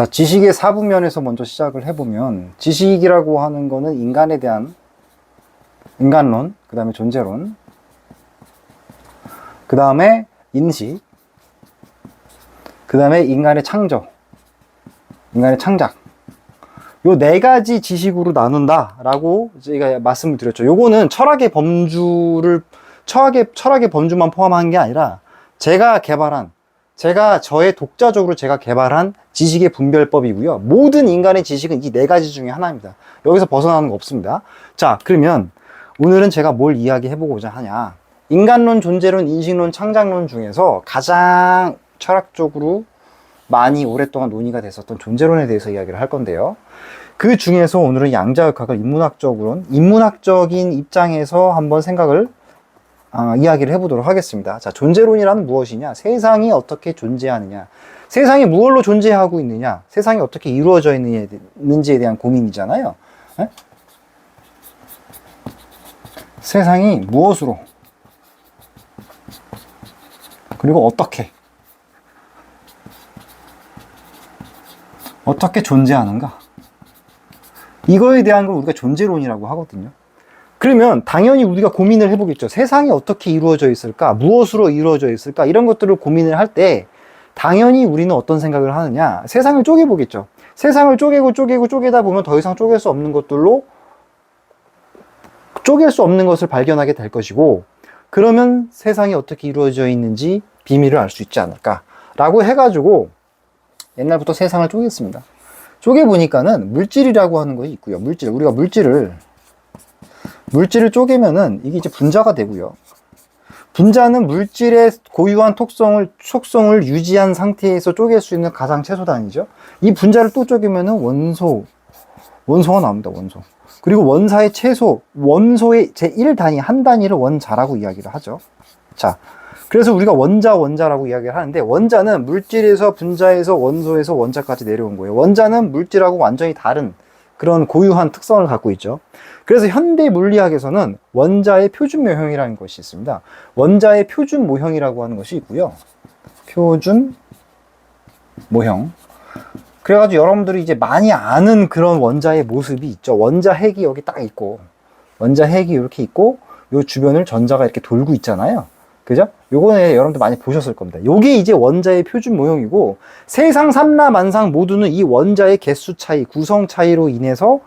자, 지식의 사부면에서 먼저 시작을 해보면, 지식이라고 하는 거는 인간에 대한 인간론, 그 다음에 존재론, 그 다음에 인식, 그 다음에 인간의 창조, 인간의 창작. 요 네 가지 지식으로 나눈다라고 제가 말씀을 드렸죠. 요거는 철학의 범주를, 철학의, 철학의 범주만 포함한 게 아니라 제가 개발한 제가 저의 독자적으로 제가 개발한 지식의 분별법이고요. 모든 인간의 지식은 이 네 가지 중에 하나입니다. 여기서 벗어나는 거 없습니다. 자, 그러면 오늘은 제가 뭘 이야기해 보고자 하냐. 인간론, 존재론, 인식론, 창작론 중에서 가장 철학적으로 많이 오랫동안 논의가 됐었던 존재론에 대해서 이야기를 할 건데요. 그 중에서 오늘은 양자역학을 인문학적으로, 인문학적인 입장에서 한번 생각을 아, 이야기를 해보도록 하겠습니다. 자, 존재론이란 무엇이냐? 세상이 어떻게 존재하느냐? 세상이 무엇로 존재하고 있느냐? 세상이 어떻게 이루어져 있는지에 대한 고민이잖아요. 에? 세상이 무엇으로? 그리고 어떻게? 어떻게 존재하는가? 이거에 대한 걸 우리가 존재론이라고 하거든요. 그러면 당연히 우리가 고민을 해보겠죠. 세상이 어떻게 이루어져 있을까? 무엇으로 이루어져 있을까? 이런 것들을 고민을 할 때 당연히 우리는 어떤 생각을 하느냐? 세상을 쪼개보겠죠. 세상을 쪼개고 쪼개고 쪼개다 보면 더 이상 쪼갤 수 없는 것들로 쪼갤 수 없는 것을 발견하게 될 것이고 그러면 세상이 어떻게 이루어져 있는지 비밀을 알 수 있지 않을까? 라고 해가지고 옛날부터 세상을 쪼갰습니다. 쪼개 보니까는 물질이라고 하는 것이 있고요. 물질. 우리가 물질을 물질을 쪼개면은 이게 이제 분자가 되고요. 분자는 물질의 고유한 특성을, 속성을 유지한 상태에서 쪼갤 수 있는 가장 최소단위죠. 이 분자를 또 쪼개면은 원소, 원소가 나옵니다, 원소. 그리고 원사의 최소, 원소의 제1단위, 한 단위를 원자라고 이야기를 하죠. 자, 그래서 우리가 원자, 원자라고 이야기를 하는데, 원자는 물질에서 분자에서 원소에서 원자까지 내려온 거예요. 원자는 물질하고 완전히 다른 그런 고유한 특성을 갖고 있죠. 그래서 현대 물리학에서는 원자의 표준 모형이라는 것이 있습니다. 원자의 표준 모형이라고 하는 것이 있고요. 표준 모형. 그래가지고 여러분들이 이제 많이 아는 그런 원자의 모습이 있죠. 원자 핵이 여기 딱 있고, 원자 핵이 이렇게 있고, 요 주변을 전자가 이렇게 돌고 있잖아요. 그죠? 요거는 여러분들 많이 보셨을 겁니다. 요게 이제 원자의 표준 모형이고, 세상 삼라 만상 모두는 이 원자의 개수 차이, 구성 차이로 인해서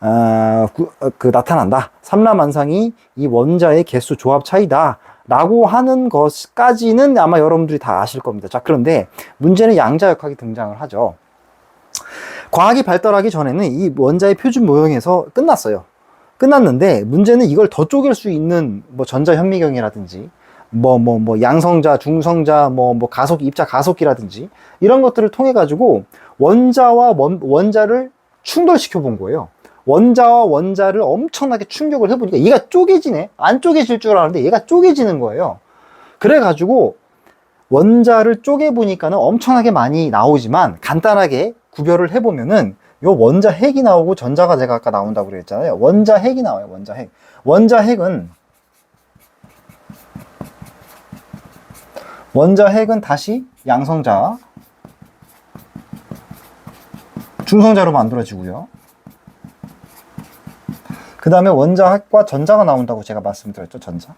아, 구, 어, 그 나타난다. 삼라 만상이 이 원자의 개수 조합 차이다. 라고 하는 것까지는 아마 여러분들이 다 아실 겁니다. 자, 그런데 문제는 양자역학이 등장을 하죠. 과학이 발달하기 전에는 이 원자의 표준 모형에서 끝났어요. 끝났는데 문제는 이걸 더 쪼갤 수 있는 뭐 전자현미경이라든지 뭐 뭐 뭐 양성자, 중성자, 뭐 뭐 가속 입자 가속기라든지 이런 것들을 통해 가지고 원자와 원, 원자를 충돌시켜 본 거예요. 원자와 원자를 엄청나게 충격을 해보니까 얘가 쪼개지네? 안 쪼개질 줄 알았는데 얘가 쪼개지는 거예요. 그래가지고 원자를 쪼개보니까는 엄청나게 많이 나오지만 간단하게 구별을 해보면은 요 원자 핵이 나오고 전자가 제가 아까 나온다고 그랬잖아요. 원자 핵이 나와요. 원자 핵. 원자 핵은 원자 핵은 다시 양성자 중성자로 만들어지고요. 그 다음에 원자 핵과 전자가 나온다고 제가 말씀드렸죠, 전자.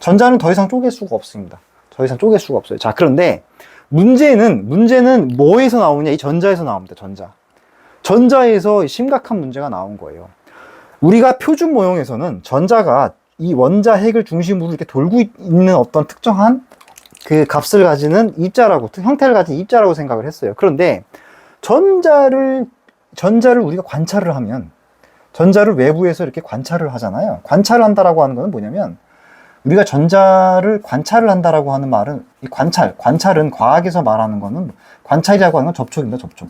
전자는 더 이상 쪼갤 수가 없습니다. 더 이상 쪼갤 수가 없어요. 자, 그런데 문제는, 문제는 뭐에서 나오냐? 이 전자에서 나옵니다, 전자. 전자에서 심각한 문제가 나온 거예요. 우리가 표준 모형에서는 전자가 이 원자 핵을 중심으로 이렇게 돌고 있는 어떤 특정한 그 값을 가지는 입자라고, 형태를 가진 입자라고 생각을 했어요. 그런데 전자를, 전자를 우리가 관찰을 하면 전자를 외부에서 이렇게 관찰을 하잖아요. 관찰을 한다라고 하는 것은 뭐냐면 우리가 전자를 관찰을 한다라고 하는 말은 이 관찰, 관찰은 과학에서 말하는 거는 관찰이라고 하는 건 접촉입니다. 접촉.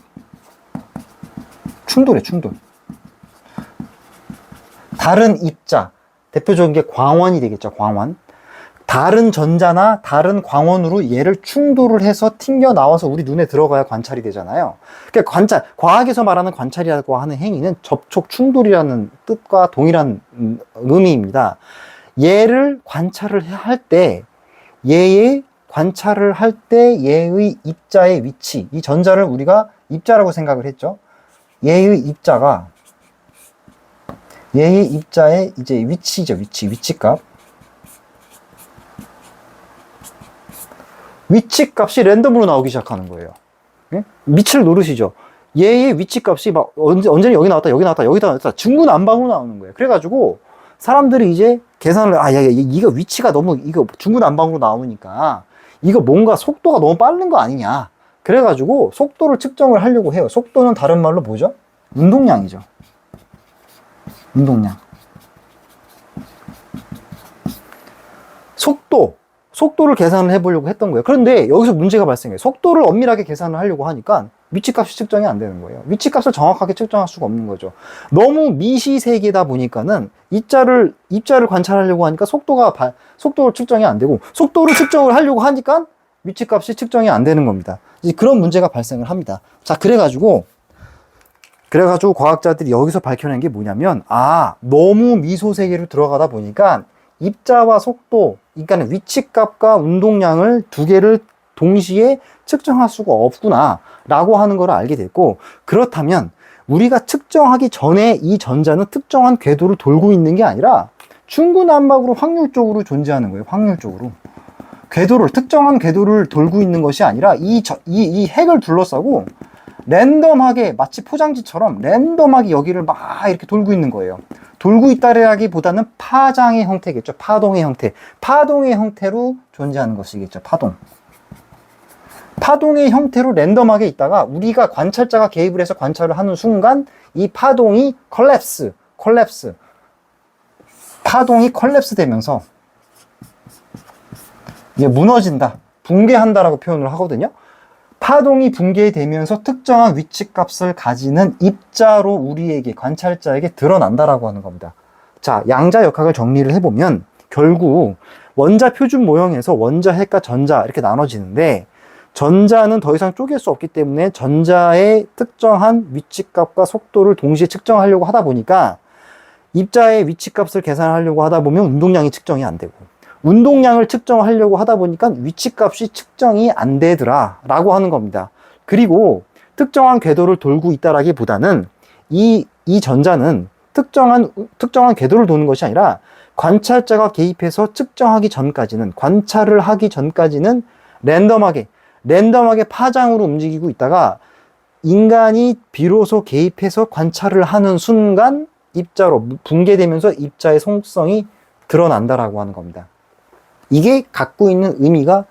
충돌이에요. 충돌. 다른 입자, 대표적인 게 광원이 되겠죠. 광원. 다른 전자나 다른 광원으로 얘를 충돌을 해서 튕겨 나와서 우리 눈에 들어가야 관찰이 되잖아요. 그러니까 관찰, 과학에서 말하는 관찰이라고 하는 행위는 접촉 충돌이라는 뜻과 동일한 음, 의미입니다. 얘를 관찰을 할 때, 얘의 관찰을 할 때 얘의 입자의 위치, 이 전자를 우리가 입자라고 생각을 했죠. 얘의 입자가 얘의 입자의 이제 위치죠. 위치, 위치값. 위치 값이 랜덤으로 나오기 시작하는 거예요. 예? 위치를 누르시죠. 얘의 위치 값이 막 언제 언제는 여기 나왔다 여기 나왔다 여기다 나왔다 중구난방으로 나오는 거예요. 그래가지고 사람들이 이제 계산을 아, 야, 야, 이거 위치가 너무 이거 중구난방으로 나오니까 이거 뭔가 속도가 너무 빠른 거 아니냐. 그래가지고 속도를 측정을 하려고 해요. 속도는 다른 말로 뭐죠? 운동량이죠. 운동량. 속도, 속도를 계산을 해보려고 했던 거예요. 그런데 여기서 문제가 발생해요. 속도를 엄밀하게 계산을 하려고 하니까 위치값이 측정이 안 되는 거예요. 위치값을 정확하게 측정할 수가 없는 거죠. 너무 미시세계다 보니까는 입자를 입자를 관찰하려고 하니까 속도가 바, 속도를 측정이 안 되고 속도를 측정을 하려고 하니까 위치값이 측정이 안 되는 겁니다. 그런 문제가 발생을 합니다. 자, 그래가지고 그래가지고 과학자들이 여기서 밝혀낸 게 뭐냐면 아 너무 미소 세계로 들어가다 보니까 입자와 속도, 그러니까 위치값과 운동량을 두 개를 동시에 측정할 수가 없구나 라고 하는 걸 알게 됐고 그렇다면 우리가 측정하기 전에 이 전자는 특정한 궤도를 돌고 있는 게 아니라 중구난방으로 확률적으로 존재하는 거예요 확률적으로. 궤도를 특정한 궤도를 돌고 있는 것이 아니라 이, 저, 이, 이 핵을 둘러싸고 랜덤하게 마치 포장지처럼 랜덤하게 여기를 막 이렇게 돌고 있는 거예요. 돌고 있다라기보다는 파장의 형태겠죠. 파동의 형태. 파동의 형태로 존재하는 것이겠죠. 파동. 파동의 형태로 랜덤하게 있다가 우리가 관찰자가 개입을 해서 관찰을 하는 순간 이 파동이 컬랩스, 컬랩스. 파동이 컬랩스 되면서 이게 무너진다, 붕괴한다라고 표현을 하거든요. 파동이 붕괴되면서 특정한 위치값을 가지는 입자로 우리에게 관찰자에게 드러난다라고 하는 겁니다. 자, 양자 역학을 정리를 해보면 결국 원자 표준 모형에서 원자, 핵과 전자 이렇게 나눠지는데 전자는 더 이상 쪼갤 수 없기 때문에 전자의 특정한 위치값과 속도를 동시에 측정하려고 하다 보니까 입자의 위치값을 계산하려고 하다 보면 운동량이 측정이 안 되고 운동량을 측정하려고 하다 보니까 위치값이 측정이 안 되더라 라고 하는 겁니다. 그리고 특정한 궤도를 돌고 있다라기보다는 이, 이 전자는 특정한, 특정한 궤도를 도는 것이 아니라 관찰자가 개입해서 측정하기 전까지는, 관찰을 하기 전까지는 랜덤하게, 랜덤하게 파장으로 움직이고 있다가 인간이 비로소 개입해서 관찰을 하는 순간 입자로 붕괴되면서 입자의 속성이 드러난다라고 하는 겁니다. 이게 갖고 있는 의미가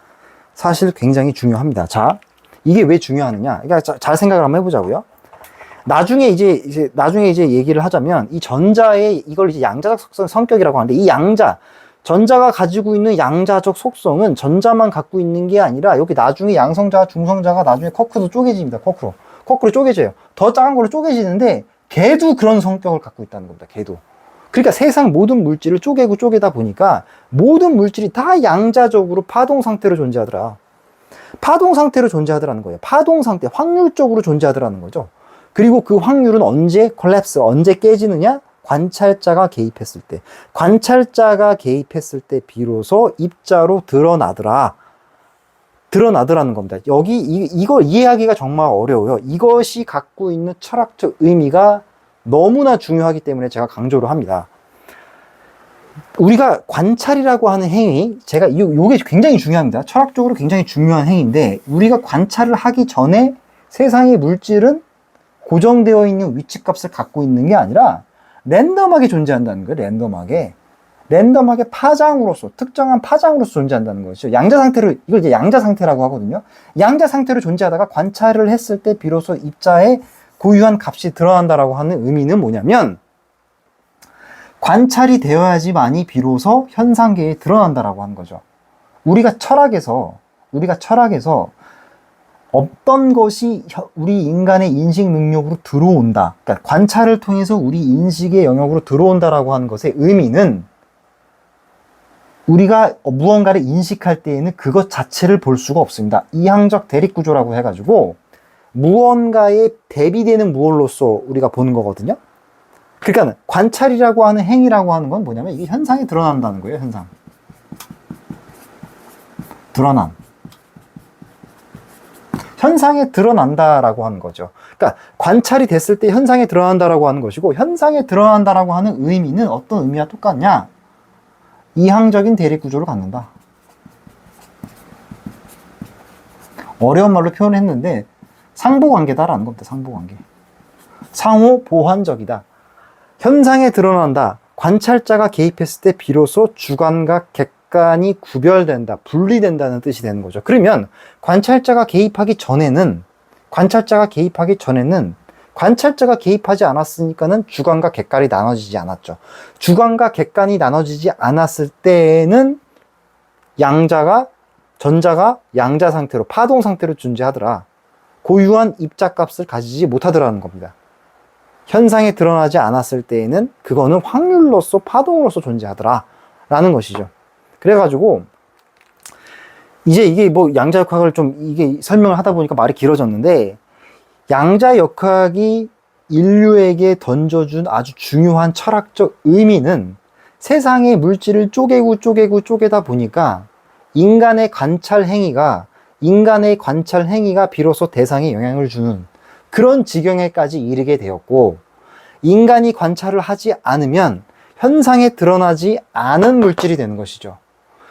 사실 굉장히 중요합니다. 자, 이게 왜 중요하느냐? 그러니까 자, 잘 생각을 한번 해보자고요. 나중에 이제, 이제 나중에 이제 얘기를 하자면 이 전자의 이걸 이제 양자적 속성 성격이라고 하는데 이 양자 전자가 가지고 있는 양자적 속성은 전자만 갖고 있는 게 아니라 여기 나중에 양성자, 중성자가 나중에 커크로 쪼개집니다. 커크로. 커크로 쪼개져요. 더 작은 걸로 쪼개지는데 걔도 그런 성격을 갖고 있다는 겁니다. 걔도. 그러니까 세상 모든 물질을 쪼개고 쪼개다 보니까 모든 물질이 다 양자적으로 파동 상태로 존재하더라. 파동 상태로 존재하더라는 거예요. 파동 상태, 확률적으로 존재하더라는 거죠. 그리고 그 확률은 언제 콜랩스, 언제 깨지느냐? 관찰자가 개입했을 때. 관찰자가 개입했을 때 비로소 입자로 드러나더라. 드러나더라는 겁니다. 여기 이, 이걸 이해하기가 정말 어려워요. 이것이 갖고 있는 철학적 의미가 너무나 중요하기 때문에 제가 강조를 합니다. 우리가 관찰이라고 하는 행위, 제가 요, 요게 굉장히 중요합니다. 철학적으로 굉장히 중요한 행위인데, 우리가 관찰을 하기 전에 세상의 물질은 고정되어 있는 위치 값을 갖고 있는 게 아니라 랜덤하게 존재한다는 거예요. 랜덤하게. 랜덤하게 파장으로서, 특정한 파장으로서 존재한다는 것이죠. 양자 상태를, 이걸 이제 양자 상태라고 하거든요. 양자 상태로 존재하다가 관찰을 했을 때 비로소 입자의 고유한 값이 드러난다라고 하는 의미는 뭐냐면 관찰이 되어야지만이 비로소 현상계에 드러난다라고 하는 거죠. 우리가 철학에서 우리가 철학에서 어떤 것이 우리 인간의 인식 능력으로 들어온다. 그러니까 관찰을 통해서 우리 인식의 영역으로 들어온다라고 하는 것의 의미는 우리가 무언가를 인식할 때에는 그것 자체를 볼 수가 없습니다. 이항적 대립구조라고 해가지고 무언가에 대비되는 무엇로서 우리가 보는 거거든요. 그러니까 관찰이라고 하는 행위라고 하는 건 뭐냐면 이게 현상이 드러난다는 거예요, 현상. 드러난. 현상에 드러난다라고 하는 거죠. 그러니까 관찰이 됐을 때 현상에 드러난다라고 하는 것이고 현상에 드러난다라고 하는 의미는 어떤 의미와 똑같냐? 이항적인 대립 구조를 갖는다. 어려운 말로 표현했는데 상보관계다라는 겁니다. 상보관계. 상호 보완적이다. 현상에 드러난다. 관찰자가 개입했을 때 비로소 주관과 객관이 구별된다, 분리된다는 뜻이 되는 거죠. 그러면 관찰자가 개입하기 전에는 관찰자가 개입하기 전에는 관찰자가 개입하지 않았으니까는 주관과 객관이 나눠지지 않았죠. 주관과 객관이 나눠지지 않았을 때에는 양자가 전자가 양자 상태로 파동 상태로 존재하더라. 고유한 입자값을 가지지 못하더라는 겁니다. 현상에 드러나지 않았을 때에는 그거는 확률로서 파동으로서 존재하더라. 라는 것이죠. 그래가지고, 이제 이게 뭐 양자역학을 좀 이게 설명을 하다 보니까 말이 길어졌는데, 양자역학이 인류에게 던져준 아주 중요한 철학적 의미는 세상의 물질을 쪼개고 쪼개고 쪼개다 보니까 인간의 관찰 행위가 인간의 관찰 행위가 비로소 대상에 영향을 주는 그런 지경에까지 이르게 되었고 인간이 관찰을 하지 않으면 현상에 드러나지 않은 물질이 되는 것이죠.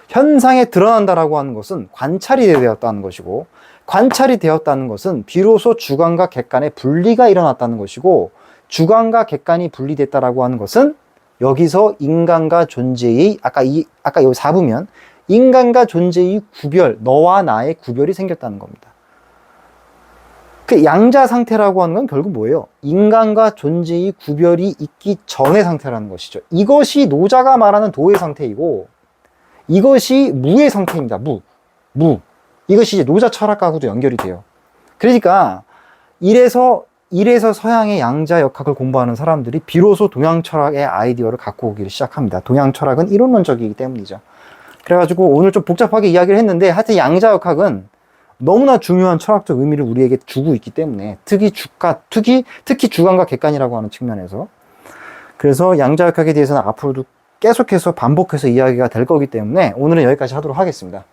현상에 드러난다라고 하는 것은 관찰이 되었다는 것이고 관찰이 되었다는 것은 비로소 주관과 객관의 분리가 일어났다는 것이고 주관과 객관이 분리됐다라고 하는 것은 여기서 인간과 존재의 아까 이 아까 여기 4부면 인간과 존재의 구별, 너와 나의 구별이 생겼다는 겁니다. 그 양자 상태라고 하는 건 결국 뭐예요? 인간과 존재의 구별이 있기 전의 상태라는 것이죠. 이것이 노자가 말하는 도의 상태이고 이것이 무의 상태입니다. 무. 무. 이것이 이제 노자 철학과하고도 연결이 돼요. 그러니까 이래서 이래서 서양의 양자 역학을 공부하는 사람들이 비로소 동양 철학의 아이디어를 갖고 오기를 시작합니다. 동양 철학은 이론론적이기 때문이죠. 그래가지고 오늘 좀 복잡하게 이야기를 했는데 하여튼 양자 역학은 너무나 중요한 철학적 의미를 우리에게 주고 있기 때문에 특히 주가 특히 특히 주관과 객관이라고 하는 측면에서 그래서 양자 역학에 대해서는 앞으로도 계속해서 반복해서 이야기가 될 거기 때문에 오늘은 여기까지 하도록 하겠습니다.